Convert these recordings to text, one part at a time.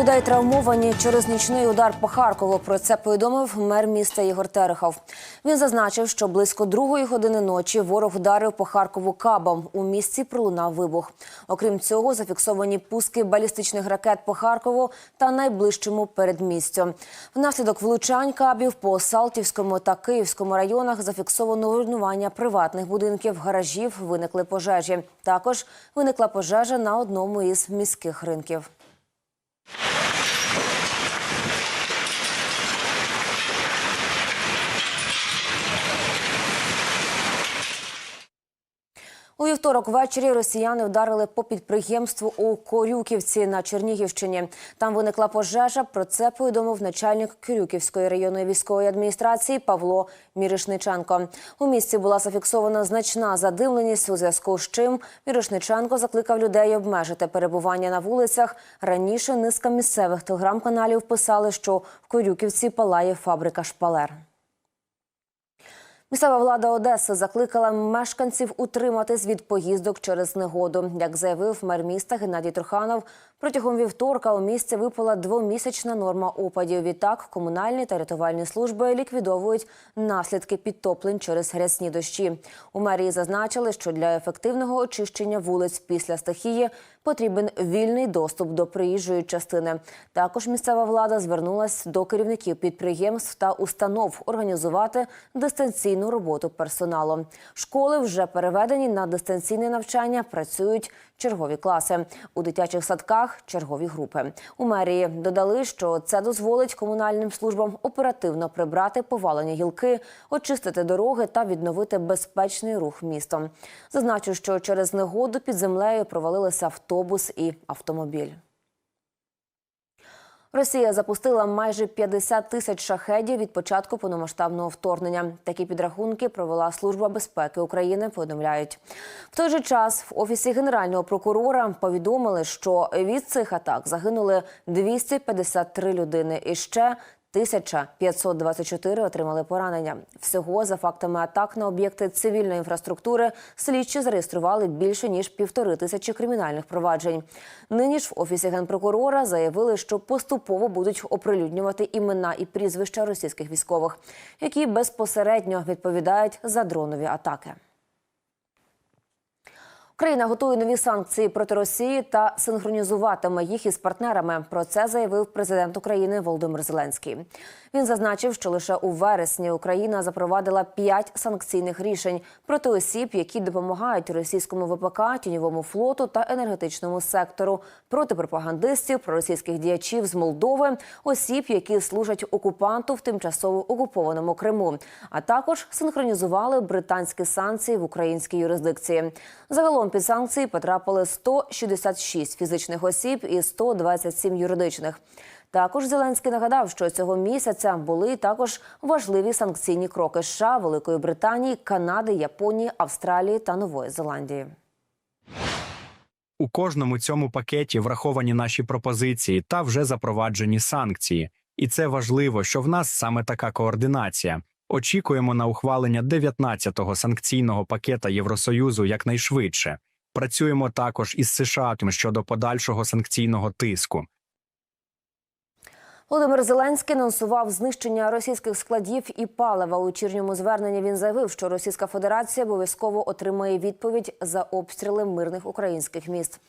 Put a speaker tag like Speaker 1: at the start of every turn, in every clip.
Speaker 1: людей травмовані через нічний удар по Харкову. Про це повідомив мер міста Ігор Терехов. Він зазначив, що близько другої години ночі ворог вдарив по Харкову кабом. У місті пролунав вибух. Окрім цього, зафіксовані пуски балістичних ракет по Харкову та найближчому передмістю. Внаслідок влучань кабів по Салтівському та Київському районах зафіксовано руйнування приватних будинків, гаражів, виникли пожежі. Також виникла пожежа на одному із міських ринків. Вівторок ввечері росіяни вдарили по підприємству у Корюківці на Чернігівщині. Там виникла пожежа. Про це повідомив начальник Корюківської районної військової адміністрації Павло Мірошниченко. У місті була зафіксована значна задимленість, у зв'язку з чим Мірошниченко закликав людей обмежити перебування на вулицях. Раніше низка місцевих телеграм-каналів писали, що в Корюківці палає фабрика шпалер. Місцева влада Одеси закликала мешканців утриматись від поїздок через негоду. Як заявив мер міста Геннадій Труханов, протягом вівторка у місті випала двомісячна норма опадів. Відтак комунальні та рятувальні служби ліквідовують наслідки підтоплень через грязні дощі. У мерії зазначили, що для ефективного очищення вулиць після стихії потрібен вільний доступ до приїжджої частини. Також місцева влада звернулась до керівників підприємств та установ організувати дистанційну роботу персоналу. Школи вже переведені на дистанційне навчання. Працюють чергові класи у дитячих садках. Чергові групи у мерії додали, що це дозволить комунальним службам оперативно прибрати повалені гілки, очистити дороги та відновити безпечний рух містом. Зазначу, що через негоду під землею провалилися автобус і автомобіль. Росія запустила майже 50 тисяч шахедів від початку повномасштабного вторгнення. Такі підрахунки провела Служба безпеки України. Повідомляють в той же час в офісі генерального прокурора повідомили, що від цих атак загинули 253 людини і ще 1524 отримали поранення. Всього за фактами атак на об'єкти цивільної інфраструктури слідчі зареєстрували більше ніж півтори тисячі кримінальних проваджень. Нині ж в офісі генпрокурора заявили, що поступово будуть оприлюднювати імена і прізвища російських військових, які безпосередньо відповідають за дронові атаки. Україна готує нові санкції проти Росії та синхронізуватиме їх із партнерами. Про це заявив президент України Володимир Зеленський. Він зазначив, що лише у вересні Україна запровадила п'ять санкційних рішень проти осіб, які допомагають російському ВПК, тіньовому флоту та енергетичному сектору, проти пропагандистів, проросійських діячів з Молдови, осіб, які служать окупанту в тимчасово окупованому Криму, а також синхронізували британські санкції в українській юрисдикції. Загалом під санкції потрапили 166 фізичних осіб і 127 юридичних. Також Зеленський нагадав, що цього місяця були також важливі санкційні кроки США, Великої Британії, Канади, Японії, Австралії та Нової Зеландії.
Speaker 2: У кожному цьому пакеті враховані наші пропозиції та вже запроваджені санкції. І це важливо, що в нас саме така координація. Очікуємо на ухвалення 19-го санкційного пакета Євросоюзу якнайшвидше. Працюємо також із США щодо подальшого санкційного тиску.
Speaker 1: Володимир Зеленський анонсував знищення російських складів і палива. У вечірньому зверненні він заявив, що Російська Федерація обов'язково отримає відповідь за обстріли мирних українських міст.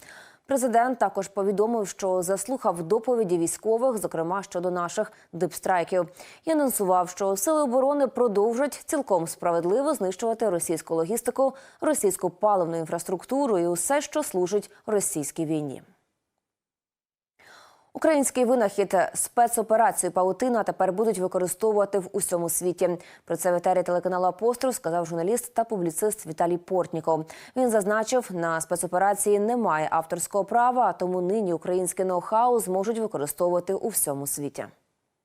Speaker 1: Президент також повідомив, що заслухав доповіді військових, зокрема щодо наших дипстрайків, і анонсував, що сили оборони продовжать цілком справедливо знищувати російську логістику, російську паливну інфраструктуру і усе, що служить російській війні. Український винахід спецоперацію Паутина тепер будуть використовувати в усьому світі. Про це в етері телеканалу Апостол сказав журналіст та публіцист Віталій Портніков. Він зазначив, на спецоперації немає авторського права, тому нині українське ноу-хау зможуть використовувати у всьому світі.